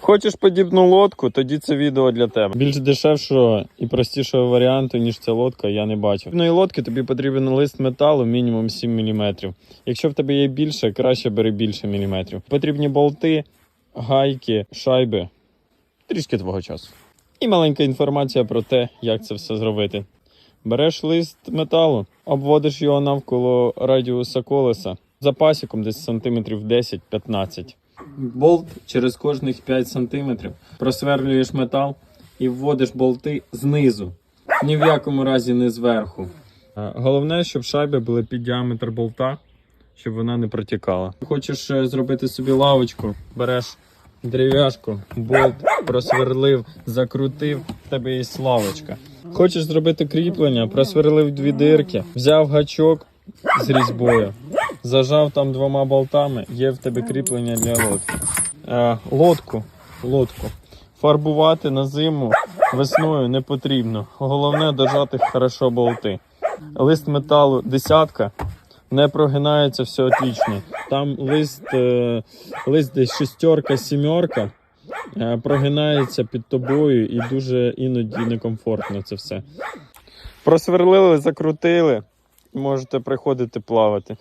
Хочеш подібну лодку, тоді це відео для тебе. Більш дешевшого і простішого варіанту, ніж ця лодка, я не бачив. Ну і лодки тобі потрібен лист металу мінімум 7 мм. Якщо в тебе є більше, краще бери більше міліметрів. Потрібні болти, гайки, шайби. Трішки твого часу. І маленька інформація про те, як це все зробити. Береш лист металу, обводиш його навколо радіуса колеса запасиком десь сантиметрів 10-15. Болт через кожних 5 сантиметрів просверлюєш метал і вводиш болти знизу. Ні в якому разі не зверху. Е, Головне, щоб шайби були під діаметр болта, щоб вона не протікала. Хочеш е, зробити собі лавочку, береш дерев'яшку, болт просверлив, закрутив, в тебе є лавочка. Хочеш зробити кріплення, просверлив дві дирки, взяв гачок з різьбою, зажав там двома болтами, є в тебе кріплення для лодки. Е, лодку, лодку. Фарбувати на зиму весною не потрібно. Головне дожати хорошо болти. Лист металу десятка. Не прогинається все отлично. Там лист, е, лист десь шістерка, сімерка. е, Прогинається під тобою і дуже іноді некомфортно це все. Просверлили, закрутили, можете приходити плавати.